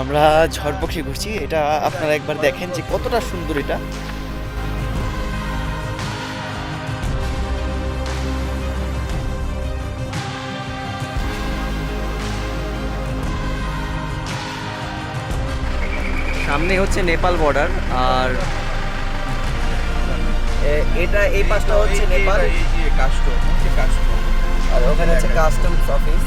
আমরা ঝড়পক্ষী ঘুরছি। এটা আপনারা একবার দেখেন যে কতটা সুন্দর এটা। সামনে হচ্ছে নেপাল বর্ডার আর এটা এই পাশটা হচ্ছে নেপাল। কাস্টম। আর ওখানে হচ্ছে কাস্টমস অফিস।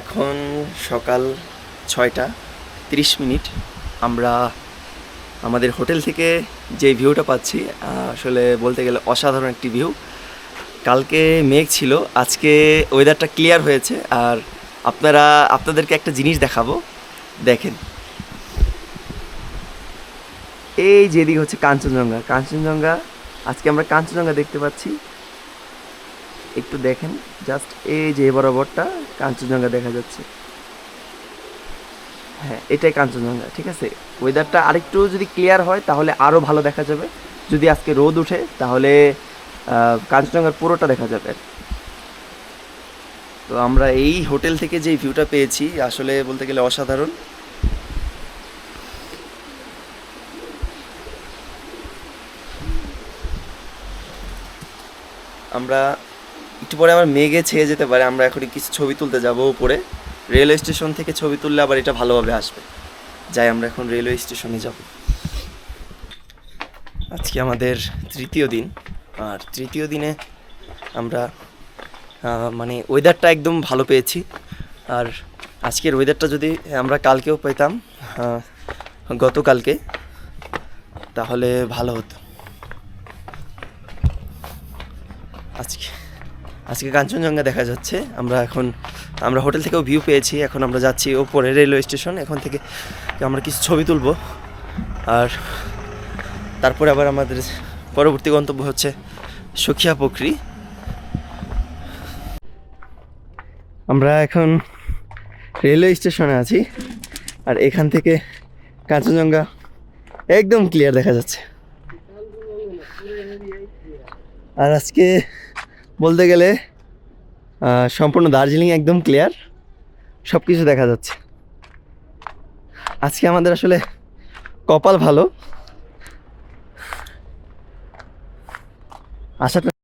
এখন সকাল ছয়টা তিরিশ মিনিট। আমরা আমাদের হোটেল থেকে যে ভিউটা পাচ্ছি আসলে বলতে গেলে অসাধারণ একটি ভিউ। কালকে মেঘ ছিল, আজকে ওয়েদারটা ক্লিয়ার হয়েছে। আর আপনারা, আপনাদেরকে একটা জিনিস দেখাবো। দেখেন। এই যেদিকে হচ্ছে কাঞ্চনজঙ্ঘা। কাঞ্চনজঙ্ঘা, আজকে আমরা কাঞ্চনজঙ্ঘা দেখতে পাচ্ছি। একটু দেখেন জাস্ট এই যে বরাবরটা কাঞ্চনজঙ্ঘা দেখা যাচ্ছে। হ্যাঁ এটাই কাঞ্চনজঙ্ঘা, ঠিক আছে? ওয়েদারটা আরেকটু যদি ক্লিয়ার হয়, তাহলে আরও ভালো দেখা যাবে। যদি আজকে রোদ উঠে, তাহলে কাঞ্চনজঙ্ঘার পুরোটা দেখা যাবে। তো আমরা এই হোটেল থেকে যে ভিউটা পেয়েছি, আসলে বলতে গেলে অসাধারণ। আমরা একটু পরে আবার মেঘে ছেয়ে যেতে পারে, আমরা এখন কিছু ছবি তুলতে যাব উপরে। রেলওয়ে স্টেশন থেকে ছবি তুললে আবার এটা ভালোভাবে আসবে। যাই, আমরা এখন রেলওয়ে স্টেশনে যাব। আজকে আমাদের তৃতীয় দিন, আর তৃতীয় দিনে আমরা মানে ওয়েদারটা একদম ভালো পেয়েছি। আর আজকের ওয়েদারটা যদি আমরা কালকেও পেতাম গতকালকে, তাহলে ভালো হতো। আজকে আজকে কাঞ্চনজঙ্ঘা দেখা যাচ্ছে। আমরা এখন, আমরা হোটেল থেকেও ভিউ পেয়েছি। এখন আমরা যাচ্ছি ওপরে রেলওয়ে স্টেশন এখন থেকে আমরা কিছু ছবি তুলবো। আর তারপরে আবার আমাদের পরবর্তী গন্তব্য হচ্ছে সুখিয়া পুখরি আমরা এখন রেলওয়ে স্টেশনে আছি। আর এখান থেকে কাঞ্চনজঙ্ঘা একদম ক্লিয়ার দেখা যাচ্ছে। আর আজকে বলতে গেলে সম্পূর্ণ দার্জিলিং একদম ক্লিয়ার সব কিছু দেখা যাচ্ছে। আজকে আমাদের আসলে কপাল ভালো। আশাটা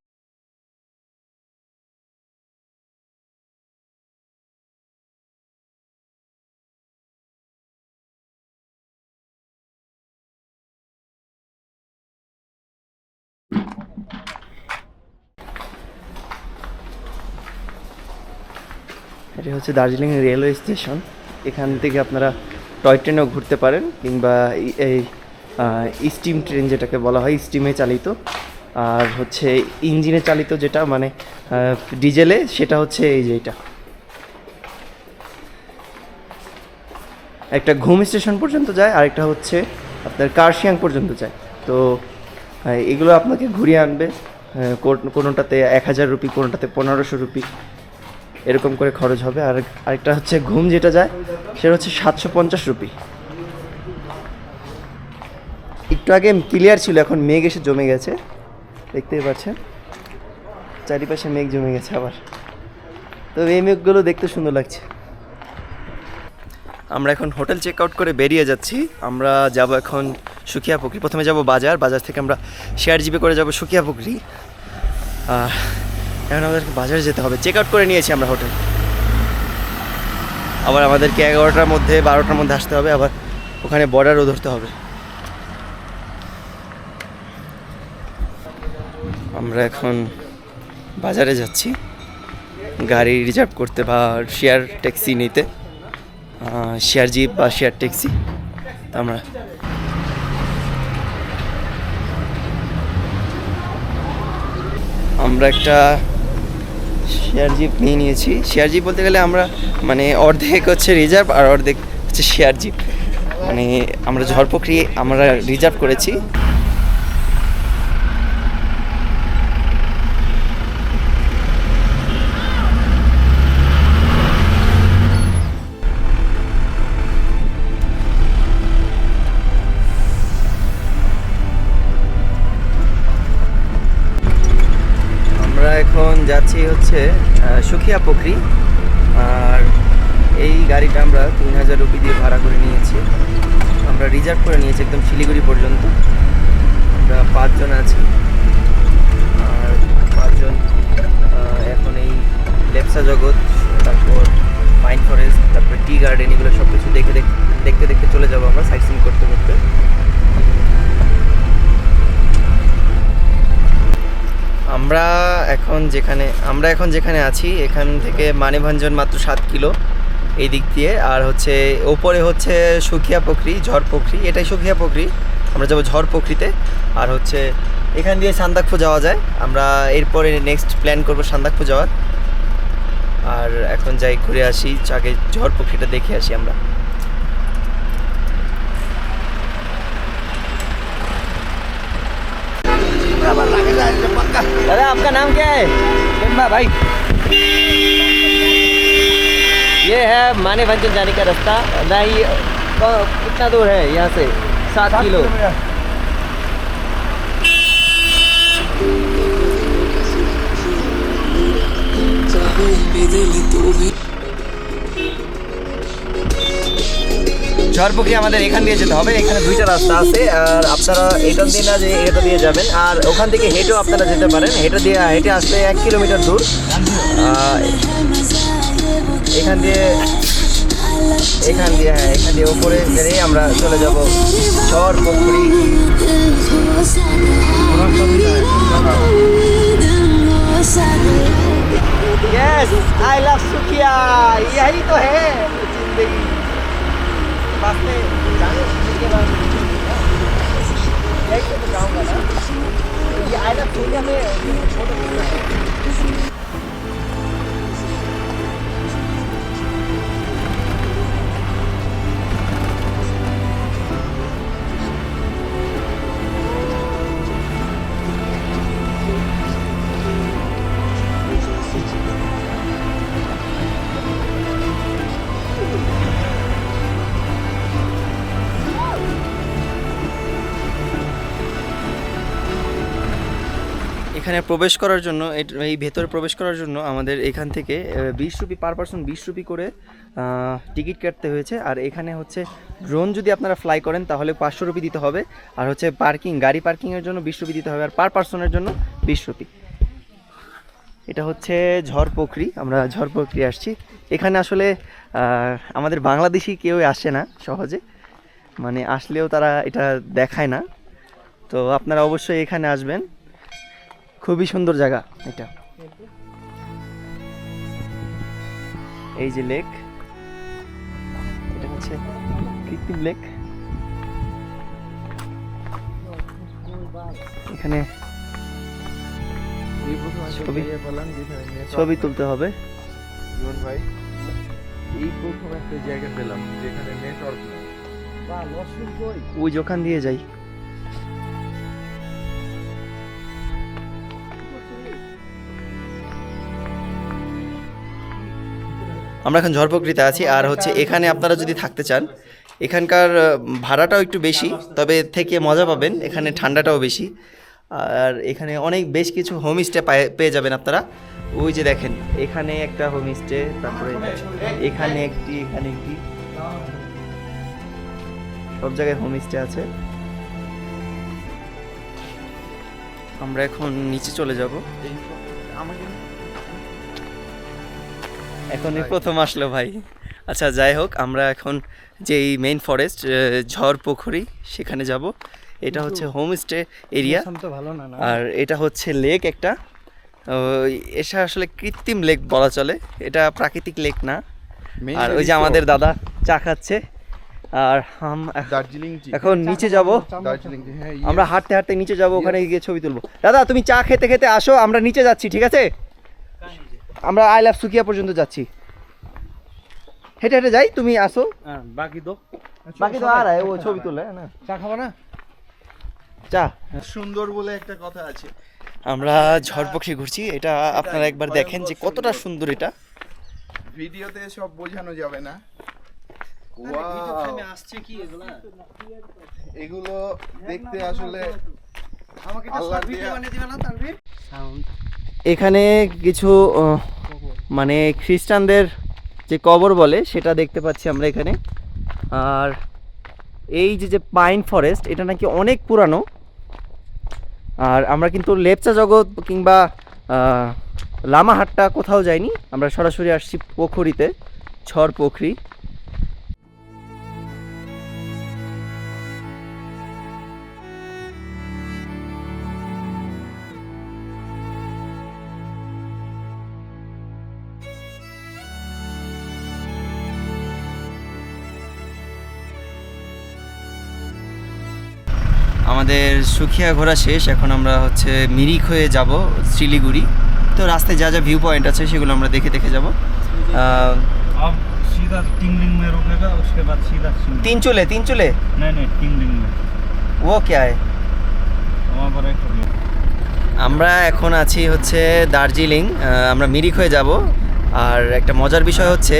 হচ্ছে দার্জিলিং রেলওয়ে স্টেশন। এখান থেকে আপনারা টয় ট্রেনেও ঘুরতে পারেন কিংবা এই- স্টিম ট্রেন যেটাকে বলা হয়, স্টিমে চালিত। আর হচ্ছে ইঞ্জিনে চালিত যেটা মানে ডিজেলে, সেটা হচ্ছে এই যে এটা। একটা ঘুম স্টেশন পর্যন্ত যায়, আরেকটা হচ্ছে আপনার কার্শিয়াং পর্যন্ত যায়। তো এগুলো আপনাকে ঘুরিয়ে আনবে। কোনোটাতে এক হাজার রুপি, কোনোটাতে পনেরোশো রুপি। এরকম করে খরচ হবে। আর আরেকটা হচ্ছে ঘুম যেটা যায় সেটা হচ্ছে সাতশো পঞ্চাশ রুপি। একটু আগে ক্লিয়ার ছিল এখন মেঘ এসে জমে গেছে। দেখতেই পাচ্ছেন চারিপাশে মেঘ জমে গেছে আবার। তো এই মেঘগুলো দেখতে সুন্দর লাগছে। আমরা এখন হোটেল চেক আউট করে বেরিয়ে যাচ্ছি। আমরা যাব এখন সুখিয়া পুকুরি। প্রথমে যাব বাজার। বাজার থেকে আমরা শেয়ার জিপে করে যাব সুখিয়া পুকুরি আহ, এখন আমাদেরকে বাজারে যেতে হবে। চেক আউট করে নিয়েছি আমরা হোটেল। আবার আমাদেরকে এগারোটার মধ্যে, বারোটার মধ্যে আসতে হবে। আবার ওখানে বর্ডারও ধরতে হবে। আমরা এখন বাজারে যাচ্ছি। গাড়ি রিজার্ভ করতে বা শেয়ার ট্যাক্সি নিতে। শেয়ার জিপ বা শেয়ার ট্যাক্সি আমরা আমরা একটা শেয়ার জিপ নিয়ে নিয়েছি। শেয়ার জিপ বলতে গেলে আমরা মানে অর্ধেক হচ্ছে রিজার্ভ আর অর্ধেক হচ্ছে শেয়ার জিপ মানে আমরা ঝড়পক্রি আমরা রিজার্ভ করেছি। হচ্ছে সুখিয়া পুখরি আর এই গাড়িটা আমরা তিন হাজার রুপি দিয়ে ভাড়া করে নিয়েছি। আমরা রিজার্ভ করে নিয়েছি একদম শিলিগুড়ি পর্যন্ত। আমরা পাঁচজন আছি। আর পাঁচজন এখন এই লেপসা জগৎ, তারপর পাইন ফরেস্ট তারপর টি গার্ডেন এগুলো সব কিছু দেখে দেখ- দেখতে দেখতে চলে যাব আমরা সাইট সিন করতে করতে। আমরা এখন যেখানে, আমরা এখন যেখানে আছি, এখান থেকে মানেভঞ্জন মাত্র সাত কিলো এই দিক দিয়ে। আর হচ্ছে ওপরে হচ্ছে সুখিয়া পুখরি ঝড় পুখরি এটাই সুখিয়া পুখরি আমরা যাব ঝড় পুখরিতে আর হচ্ছে এখান দিয়ে সান্দাকফু যাওয়া যায়। আমরা এরপরে নেক্সট প্ল্যান করব সান্দাকফু যাওয়ার। আর এখন যাই ঘুরে আসি, আগে ঝড় পুখরিটা দেখে আসি আমরা। दादा आपका नाम क्या है? टिम्बा भाई। ये है माने भंजन जाने का रास्ता। नहीं ही कितना दूर है यहाँ से? सात किलो। ঝড়পুকুরি আমাদের এখান দিয়ে যেতে হবে এখানে দুইটা রাস্তা আছে আর আপনারা এটা দিয়ে না যে এটা দিয়ে যাবেন আর ওখান থেকে হেঁটেও আপনারা যেতে পারেন হেঁটে দিয়ে হেঁটে আসলে এক কিলোমিটার দূর আহ, এখান দিয়ে এখান দিয়ে হ্যাঁ এখান দিয়ে উপরে গেলেই আমরা চলে যাব ঝড় পুকুরি यस आई लव सुखिया यही तो है जिंदगी ये आई लव सुखिया में फोटो এখানে প্রবেশ করার জন্য এই ভেতরে প্রবেশ করার জন্য আমাদের এখান থেকে বিশ রুপি পার পার্সন বিশ রুপি করে টিকিট কাটতে হয়েছে। আর এখানে হচ্ছে ড্রোন যদি আপনারা ফ্লাই করেন, তাহলে পাঁচশো রুপি দিতে হবে। আর হচ্ছে পার্কিং গাড়ি পার্কিংয়ের জন্য বিশ রুপি দিতে হবে। আর পার পার্সনের জন্য বিশ রুপি। এটা হচ্ছে ঝড় পুখরি আমরা ঝড় পুখরি আসছি। এখানে আসলে আমাদের বাংলাদেশি কেউ আসে না সহজে। মানে আসলেও তারা এটা দেখায় না। তো আপনারা অবশ্যই এখানে আসবেন। খুবই সুন্দর জায়গা এটা। এই যে লেক এটা হচ্ছে কৃত্রিম লেক। এখানে ছবি ছবি তুলতে হবে। জীবন ভাই এই প্রথম একটা জায়গা পেলাম যেখানে নেটওয়ার্ক নেই। ওই যে ওখান দিয়ে যাই। আমরা এখন ঝড়পকৃতে আছি, আর হচ্ছে এখানে আপনারা যদি থাকতে চান, এখানকার ভাড়াটাও একটু বেশি, তবে থেকে মজা পাবেন, এখানে ঠান্ডাটাও বেশি। আর এখানে অনেক বেশ কিছু হোমস্টে পেয়ে যাবেন আপনারা। ওই যে দেখেন, এখানে একটা হোমস্টে তারপরে এখানে একটি এখানে একটি। সব জায়গায় হোমস্টে আছে। আমরা এখন নিচে চলে যাব। আমাকে এখন এই প্রথম আসলো ভাই। আচ্ছা যাই হোক আমরা এখন যে এই মেইন ফরেস্ট ঝড় পুকুরি সেখানে যাব। এটা হচ্ছে হোমস্টে এরিয়া তো ভালো না না? আর এটা হচ্ছে লেক একটা। এটা আসলে কৃত্রিম লেক বলা চলে। এটা প্রাকৃতিক লেক না। আর ওই যে আমাদের দাদা চা খাচ্ছে। আর হাম দার্জিলিং এখন নিচে যাব। দার্জিলিং হ্যাঁ আমরা হাঁটতে হাঁটতে নিচে যাব ওখানে গিয়ে ছবি তুলবো। দাদা তুমি চা খেতে খেতে আসো আমরা নিচে যাচ্ছি ঠিক আছে? আমরা আই লাভ সুকিয়া পর্যন্ত যাচ্ছি। হেঁটে হেঁটে যাই তুমি আসো। বাকি তো বাকি তো আর ও ছবি তুলে না। চা খাব না? চা। সুন্দর বলে একটা কথা আছে। আমরা ঝড়পক্ষী ঘুরছি এটা আপনারা একবার দেখেন যে কতটা সুন্দর। এটা। ভিডিওতে সব বোঝানো যাবে না। আসছে কি এগুলা? এগুলো দেখতে আসলে আমাকে সাউন্ড এখানে কিছু মানে খ্রিস্টানদের যে কবর বলে, সেটা দেখতে পাচ্ছি আমরা এখানে। আর এই যে যে পাইন ফরেস্ট, এটা নাকি অনেক পুরানো। আর আমরা কিন্তু লেপচা জগৎ কিংবা লামাহাট্টা কোথাও যাইনি। আমরা সরাসরি আসছি পুখুরিতে ছর পুখরি। আমাদের সুখিয়া ঘোরা শেষ এখন আমরা হচ্ছে মিরিক হয়ে যাব শিলিগুড়ি। তো রাস্তায় যা যা ভিউ পয়েন্ট আছে সেগুলো আমরা দেখে দেখে যাব। তিন চুলে তিন চলে? ও কে আয়। আমরা এখন আছি হচ্ছে দার্জিলিং আমরা মিরিক হয়ে যাব। আর একটা মজার বিষয় হচ্ছে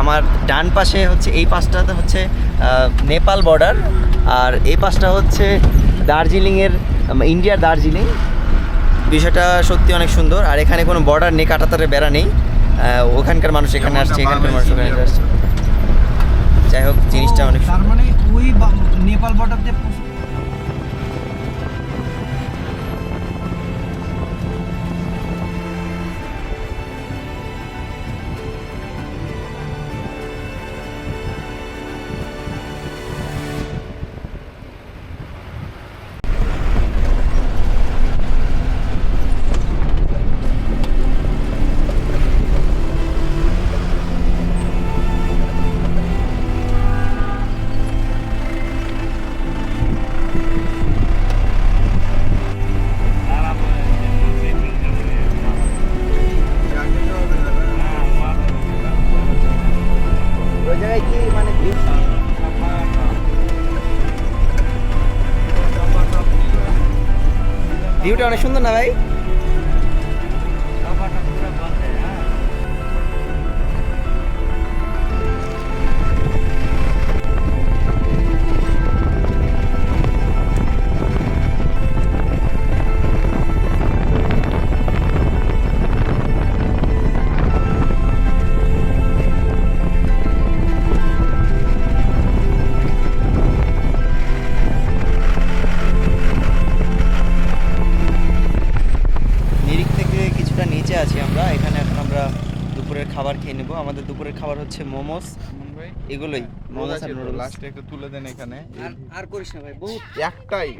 আমার ডান পাশে হচ্ছে এই পাশটাতে হচ্ছে নেপাল বর্ডার আর এই পাশটা হচ্ছে দার্জিলিংয়ের ইন্ডিয়ার দার্জিলিং। বিষয়টা সত্যি অনেক সুন্দর আর এখানে কোনো বর্ডার নেই কাটাতারে বেড়া নেই। ওখানকার মানুষ এখানে আসছে এখানকার মানুষ ওখানে আসছে। যাই হোক জিনিসটা অনেক তার সুন্দর। মানে ওই নেপাল বর্ডার দিয়ে জায়গায় কি মানে ভিউটা অনেক সুন্দর না ভাই? খাবার হচ্ছে মোমোস এগুলোই মোমোস আর নুডলস। লাস্টে একটু তুলে দেন এখানে। আর আর করিস না ভাই বহুত একটাই।